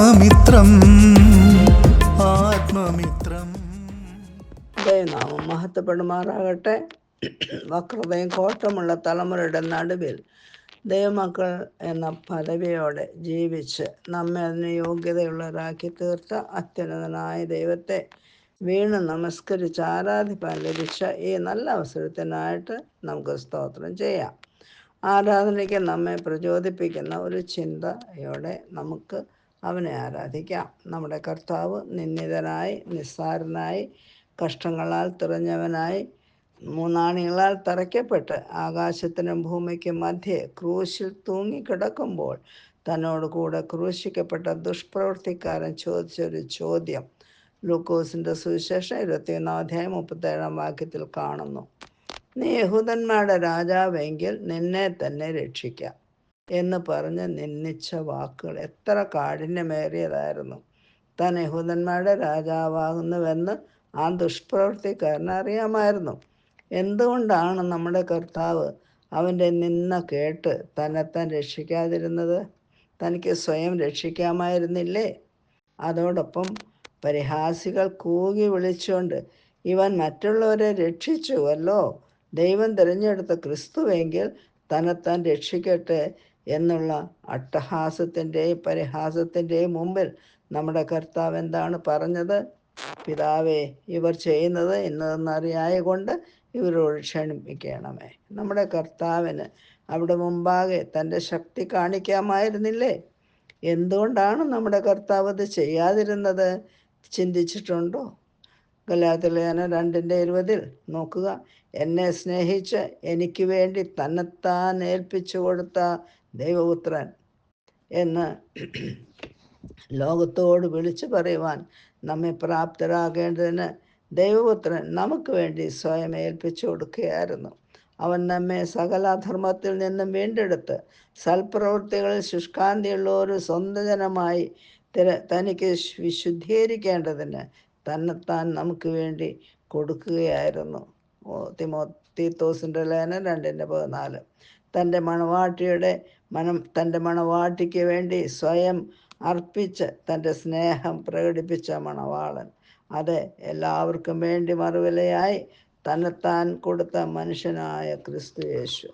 ആത്മമിത്രം ആത്മമിത്രം. മഹത്വപ്പെടുമാറാകട്ടെ. വക്രതയും കോട്ടമുള്ള തലമുറയുടെ നടുവിൽ ദൈവമക്കൾ എന്ന പദവിയോടെ ജീവിച്ച് നമ്മെ അതിന് യോഗ്യതയുള്ളവരാക്കി തീർത്ത അത്യുന്നതനായ ദൈവത്തെ വീണ് നമസ്കരിച്ച് ആരാധിപ്പാൻ ലഭിച്ച ഈ നല്ല അവസരത്തിനായിട്ട് നമുക്ക് സ്തോത്രം ചെയ്യാം. ആരാധനയ്ക്ക് നമ്മെ പ്രചോദിപ്പിക്കുന്ന ഒരു ചിന്തയോടെ നമുക്ക് അവനെ ആരാധിക്കാം. നമ്മുടെ കർത്താവ് നിന്ദിതനായി നിസ്സാരനായി കഷ്ടങ്ങളാൽ തിറഞ്ഞവനായി മൂന്നാണികളാൽ തറയ്ക്കപ്പെട്ട് ആകാശത്തിനും ഭൂമിക്കും മധ്യേ ക്രൂശിൽ തൂങ്ങിക്കിടക്കുമ്പോൾ തന്നോട് കൂടെ ക്രൂശിക്കപ്പെട്ട ദുഷ്പ്രവൃത്തിക്കാരൻ ചോദിച്ചൊരു ചോദ്യം ലൂക്കോസിന്റെ സുവിശേഷം ഇരുപത്തിയൊന്നാം അധ്യായം മുപ്പത്തേഴാം വാക്യത്തിൽ കാണുന്നു. നീ യഹൂദന്മാരുടെ രാജാവെങ്കിൽ നിന്നെ തന്നെ രക്ഷിക്കാം. എന്ന് പറഞ്ഞ് നിന്നിച്ച വാക്കുകൾ എത്ര കാഠിന്യമേറിയതായിരുന്നു. താൻ യഹൂദന്മാരുടെ രാജാവാകുന്നുവെന്ന് ആ ദുഷ്പ്രവൃത്തിക്കാരന് അറിയാമായിരുന്നു. എന്തുകൊണ്ടാണ് നമ്മുടെ കർത്താവ് അവന്റെ നിന്ന കേട്ട് തന്നെത്താൻ രക്ഷിക്കാതിരുന്നത്? തനിക്ക് സ്വയം രക്ഷിക്കാമായിരുന്നില്ലേ? അതോടൊപ്പം പരിഹാസികൾ കൂകി വിളിച്ചുകൊണ്ട് ഇവൻ മറ്റുള്ളവരെ രക്ഷിച്ചുവല്ലോ. ദൈവം തിരഞ്ഞെടുത്ത ക്രിസ്തുവെങ്കിൽ തന്നെത്താൻ രക്ഷിക്കട്ടെ എന്നുള്ള അട്ടഹാസത്തിന്റെയും പരിഹാസത്തിന്റെയും മുമ്പിൽ നമ്മുടെ കർത്താവ് എന്താണ് പറഞ്ഞത്? പിതാവേ ഇവർ ചെയ്യുന്നത് ഇന്നതെന്നറിയായ കൊണ്ട് ഇവരോട് ക്ഷണിപ്പിക്കണമേ. നമ്മുടെ കർത്താവിന് അവിടെ മുമ്പാകെ തന്റെ ശക്തി കാണിക്കാമായിരുന്നില്ലേ? എന്തുകൊണ്ടാണ് നമ്മുടെ കർത്താവ് അത് ചെയ്യാതിരുന്നത്? ചിന്തിച്ചിട്ടുണ്ടോ? ഗലാത്തിലേന രണ്ടിന്റെ ഇരുപതിൽ നോക്കുക. എന്നെ സ്നേഹിച്ച് എനിക്ക് വേണ്ടി തന്നെത്താൻ ഏൽപ്പിച്ചു കൊടുത്ത ദൈവപുത്രൻ എന്ന് ലോകത്തോട് വിളിച്ചു പറയുവാൻ നമ്മെ പ്രാപ്തരാകേണ്ടതിന് ദൈവപുത്രൻ നമുക്ക് വേണ്ടി സ്വയം ഏൽപ്പിച്ചു കൊടുക്കുകയായിരുന്നു. അവൻ നമ്മെ സകല അധർമ്മത്തിൽ നിന്നും വീണ്ടെടുത്ത് സൽപ്രവൃത്തികളിൽ ശുഷ്കാന്തിയുള്ള ഒരു സ്വന്തം ജനമായി തനിക്ക് വിശുദ്ധീകരിക്കേണ്ടതിന് തന്നെത്താൻ നമുക്ക് വേണ്ടി കൊടുക്കുകയായിരുന്നു. തിമോ തീത്തോസിന്റെ ലേനം രണ്ടിന്റെ പതിനാല്. തന്റെ മണവാട്ടിയുടെ മനം തന്റെ മണവാട്ടിക്ക് വേണ്ടി സ്വയം അർപ്പിച്ച് തന്റെ സ്നേഹം പ്രകടിപ്പിച്ച മണവാളൻ. അത് എല്ലാവർക്കും വേണ്ടി മറുവിലയായി തന്നെത്താൻ കൊടുത്ത മനുഷ്യനായ ക്രിസ്തു യേശു.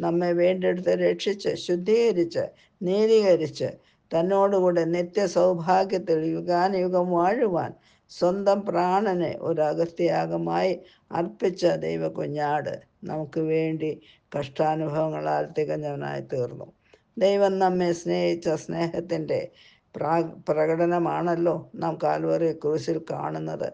നമ്മെ വേണ്ടെടുത്ത് രക്ഷിച്ച് ശുദ്ധീകരിച്ച് നീതീകരിച്ച് തന്നോടുകൂടെ നിത്യ സൗഭാഗ്യത്തിൽ യുഗാനുയുഗം വാഴുവാൻ സ്വന്തം പ്രാണനെ ഒരു അഗസ്ത്യാഗമായി അർപ്പിച്ച ദൈവ കുഞ്ഞാട് നമുക്ക് വേണ്ടി കഷ്ടാനുഭവങ്ങളാൽ തികഞ്ഞവനായി തീർന്നു. ദൈവം നമ്മെ സ്നേഹിച്ച സ്നേഹത്തിന്റെ പ്രാ പ്രകടനമാണല്ലോ നാം കാൽവറി ക്രൂസിൽ കാണുന്നത്.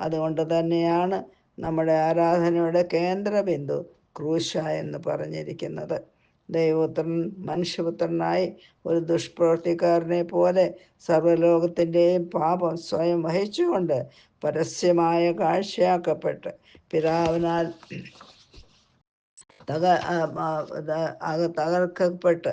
അതുകൊണ്ട് തന്നെയാണ് നമ്മുടെ ആരാധനയുടെ കേന്ദ്രബിന്ദു ക്രൂശ എന്ന് പറഞ്ഞിരിക്കുന്നത്. ദൈവപുത്രൻ മനുഷ്യപുത്രനായി ഒരു ദുഷ്പ്രവർത്തിക്കാരനെ പോലെ സർവലോകത്തിന്റെയും പാപം സ്വയം വഹിച്ചുകൊണ്ട് പരസ്യമായ കാഴ്ചയാക്കപ്പെട്ട് പിതാവിനാൽ തക തകർക്കപ്പെട്ട്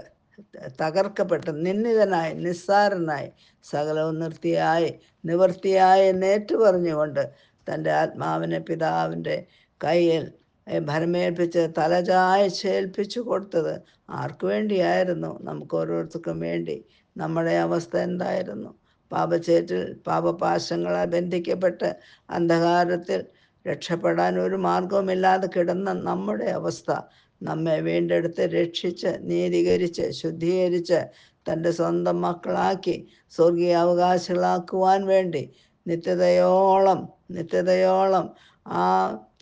തകർക്കപ്പെട്ട് നിന്ദിതനായി നിസ്സാരനായി സകലവും നിർത്തിയായി നിവൃത്തിയായി നേറ്റു പറഞ്ഞുകൊണ്ട് തന്റെ ആത്മാവിനെ പിതാവിന്റെ കയ്യിൽ ഭരമേൽപ്പിച്ച് തലചായ്ച്ചേൽപ്പിച്ചു കൊടുത്തത് ആർക്കു വേണ്ടിയായിരുന്നു? നമുക്ക് ഓരോരുത്തർക്കും വേണ്ടി. നമ്മുടെ അവസ്ഥ എന്തായിരുന്നു? പാപച്ചേറ്റിൽ പാപപാശങ്ങളാൽ ബന്ധിക്കപ്പെട്ട് അന്ധകാരത്തിൽ രക്ഷപ്പെടാൻ ഒരു മാർഗവുമില്ലാതെ കിടന്ന നമ്മുടെ അവസ്ഥ നമ്മെ വീണ്ടെടുത്ത് രക്ഷിച്ച് നീതീകരിച്ച് ശുദ്ധീകരിച്ച് തന്റെ സ്വന്തം മക്കളാക്കി സ്വർഗീയ അവകാശികളാക്കുവാൻ വേണ്ടി നിത്യതയോളം നിത്യതയോളം ആ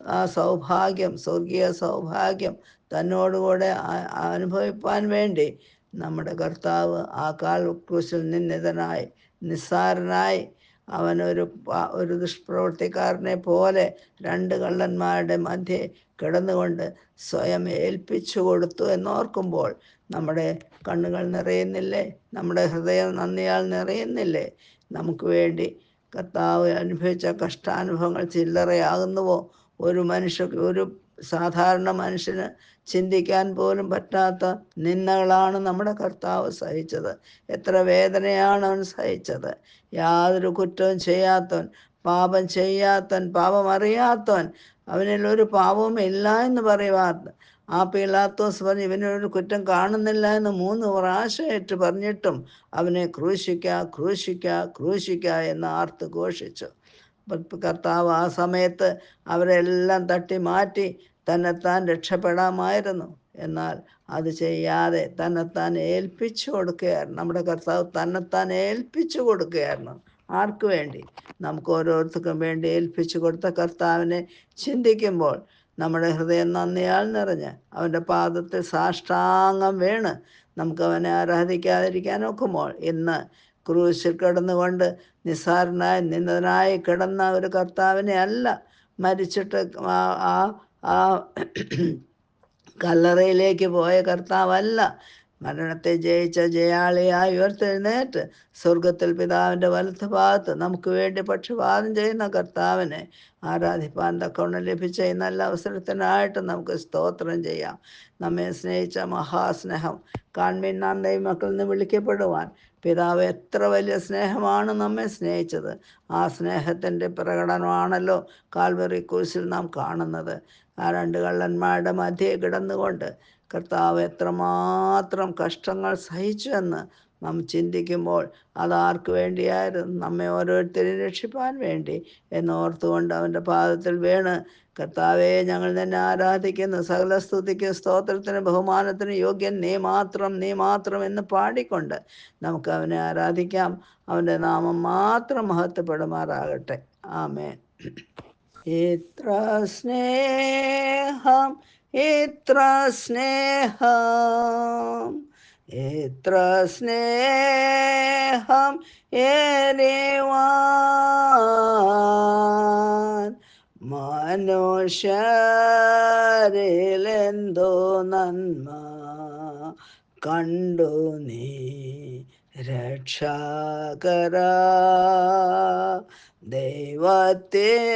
ആ സൗഭാഗ്യം സ്വർഗീയ സൗഭാഗ്യം തന്നോടുകൂടെ അനുഭവിപ്പാൻ വേണ്ടി നമ്മുടെ കർത്താവ് ആ കാൽ ക്രൂശിൽ നിന്നിതനായി നിസ്സാരനായി അവനൊരു ഒരു ദുഷ്പ്രവർത്തിക്കാരനെ പോലെ രണ്ട് കള്ളന്മാരുടെ മധ്യേ കിടന്നുകൊണ്ട് സ്വയം ഏൽപ്പിച്ചു കൊടുത്തു എന്നോർക്കുമ്പോൾ നമ്മുടെ കണ്ണുകൾ നിറയുന്നില്ലേ? നമ്മുടെ ഹൃദയം നന്ദിയാൽ നിറയുന്നില്ലേ? നമുക്ക് വേണ്ടി കർത്താവ് അനുഭവിച്ച കഷ്ടാനുഭവങ്ങൾ ചില്ലറയാകുന്നുവോ? ഒരു മനുഷ്യ ഒരു സാധാരണ മനുഷ്യന് ചിന്തിക്കാൻ പോലും പറ്റാത്ത നിന്ദകളാണ് നമ്മുടെ കർത്താവ് സഹിച്ചത്. എത്ര വേദനയാണ് അവൻ സഹിച്ചത്. യാതൊരു കുറ്റവും ചെയ്യാത്തവൻ പാപം ചെയ്യാത്തവൻ പാപം അറിയാത്തവൻ അവനിൽ ഒരു പാപവും ഇല്ല എന്ന് പറയുവാറുണ്ട് ആ പീലാത്തോസ് പറഞ്ഞ് ഇവനൊരു കുറ്റം കാണുന്നില്ല എന്ന് മൂന്ന് പ്രാവശ്യമായിട്ട് പറഞ്ഞിട്ടും അവനെ ക്രൂശിക്ക ക്രൂശിക്ക ക്രൂശിക്ക എന്ന് ആർത്ത് ഘോഷിച്ചു. കർത്താവ് ആ സമയത്ത് അവരെല്ലാം തട്ടി മാറ്റി തന്നെത്താൻ രക്ഷപ്പെടാമായിരുന്നു. എന്നാൽ അത് ചെയ്യാതെ തന്നെത്താൻ ഏൽപ്പിച്ചു കൊടുക്കുകയായിരുന്നു. നമ്മുടെ കർത്താവ് തന്നെത്താൻ ഏൽപ്പിച്ചു കൊടുക്കുകയായിരുന്നു. ആർക്ക് വേണ്ടി? നമുക്ക് ഓരോരുത്തർക്കും വേണ്ടി ഏൽപ്പിച്ചു കൊടുത്ത കർത്താവിനെ ചിന്തിക്കുമ്പോൾ നമ്മുടെ ഹൃദയം നന്ദിയാൽ നിറഞ്ഞ് അവന്റെ പാദത്തിൽ സാഷ്ടാംഗം വീണ് നമുക്ക് അവനെ ആരാധിക്കാതിരിക്കാൻ ഇന്ന് ക്രൂശിൽ കിടന്നുകൊണ്ട് നിസ്സാരനായി നിന്നതിനായി കിടന്ന ഒരു കർത്താവിനെ അല്ല മരിച്ചിട്ട് ആ ആ കല്ലറയിലേക്ക് പോയ കർത്താവല്ല. മരണത്തെ ജയിച്ച ജയാളിയായി ഉയർത്തെഴുന്നേറ്റ് സ്വർഗത്തിൽ പിതാവിന്റെ വലത്ത് ഭാഗത്ത് നമുക്ക് വേണ്ടി പക്ഷപാതം ചെയ്യുന്ന കർത്താവിനെ ആരാധിപ്പാൻ തക്കവണ്ണം ലഭിച്ച ഈ നല്ല അവസരത്തിനായിട്ട് നമുക്ക് സ്തോത്രം ചെയ്യാം. നമ്മെ സ്നേഹിച്ച മഹാസ്നേഹം കാൺമീൻ നാം ദൈവമക്കളിൽ നിന്ന് വിളിക്കപ്പെടുവാൻ പിതാവ് എത്ര വലിയ സ്നേഹമാണ് നമ്മെ സ്നേഹിച്ചത്. ആ സ്നേഹത്തിന്റെ പ്രകടനമാണല്ലോ കാൽവറി കുരിശിൽ നാം കാണുന്നത്. ആ രണ്ട് കള്ളന്മാരുടെ മധ്യേ കിടന്നുകൊണ്ട് കർത്താവ് എത്രമാത്രം കഷ്ടങ്ങൾ സഹിച്ചു എന്ന് നാം ചിന്തിക്കുമ്പോൾ അതാർക്ക് വേണ്ടിയായിരുന്നു? നമ്മെ ഓരോരുത്തരെയും രക്ഷിപ്പാൻ വേണ്ടി എന്നോർത്തുകൊണ്ട് അവന്റെ പാദത്തിൽ വീണ് കർത്താവെ ഞങ്ങൾ നിന്നെ ആരാധിക്കുന്നു. സകല സ്തുതിക്ക് സ്തോത്രത്തിന് ബഹുമാനത്തിന് യോഗ്യൻ നീ മാത്രം നീ മാത്രം എന്ന് പാടിക്കൊണ്ട് നമുക്ക് അവനെ ആരാധിക്കാം. അവന്റെ നാമം മാത്രം മഹത്വപ്പെടുമാറാകട്ടെ. ആമേ ഇത്ര സ്നേഹം ഇത്ര സ്നേഹം എത്ര സ്നേഹം ഏരേവാ മനുഷ്യരിലെന്തോ നന്മ കണ്ടു നീ രക്ഷകര. ദൈവത്തിന്റെ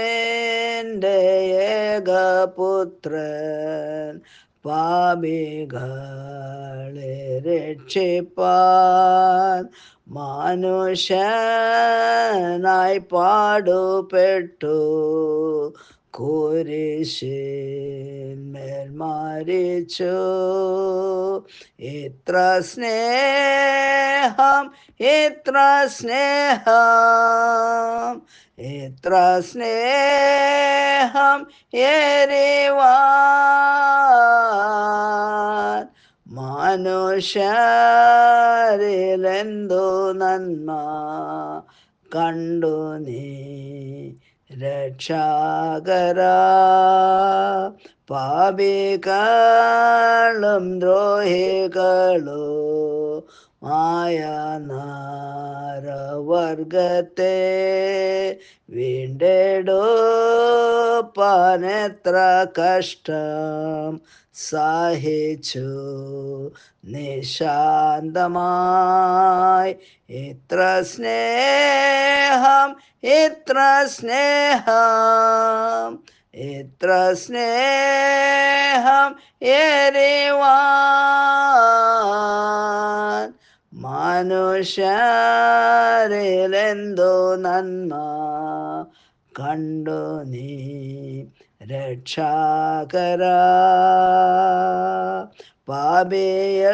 ഏകപുത്രൻ പാപികളെ രക്ഷിപ്പാൻ മനുഷ്യനായി പാടുപെട്ടു. കുരിശിന്മേൽ മരിച്ചു ഇത്ര സ്നേഹം ഇത്ര സ്നേഹം എത്ര സ്നേഹം ഏറിവാൻ മനുഷ്യരിലെന്തോ നന്മ കണ്ടു നീ രക്ഷാകര. പാപികളും ദ്രോഹികളോ മായ നാരവർഗത്തെ വീണ്ടെടുപ്പാനെത്ര കഷ്ടം സഹിച്ചു. നിശാന്തമായി ഇത്ര സ്നേഹം ഇത്ര സ്നേഹം ഇത്ര സ്നേഹം മനുഷ്യരിലെന്തോ നന്മ കണ്ടു നീ രക്ഷാകര. പാപിയ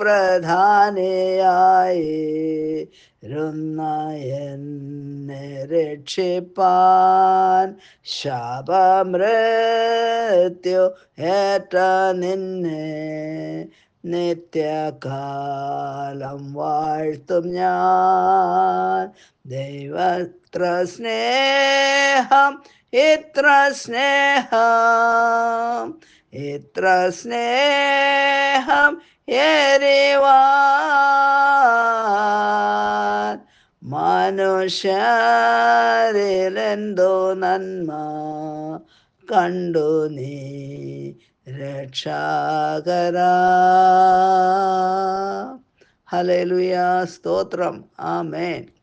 പ്രധാനയായി എന്നെ രക്ഷിപ്പാൻ ശാപമൃത്യു ഏറ്റ നിന്നെ നിത്യകാലം വാഴ്ത്തും ഞാൻ. ദൈവത്ര സ്നേഹം ഇത്ര സ്നേഹം ഇത്ര സ്നേഹം ഏറിവാൻ മനുഷ്യരിലെന്തോ നന്മ കണ്ടു നീ. രക്ഷാകര. ഹലേലുയ സ്തോത്രം. ആമേൻ.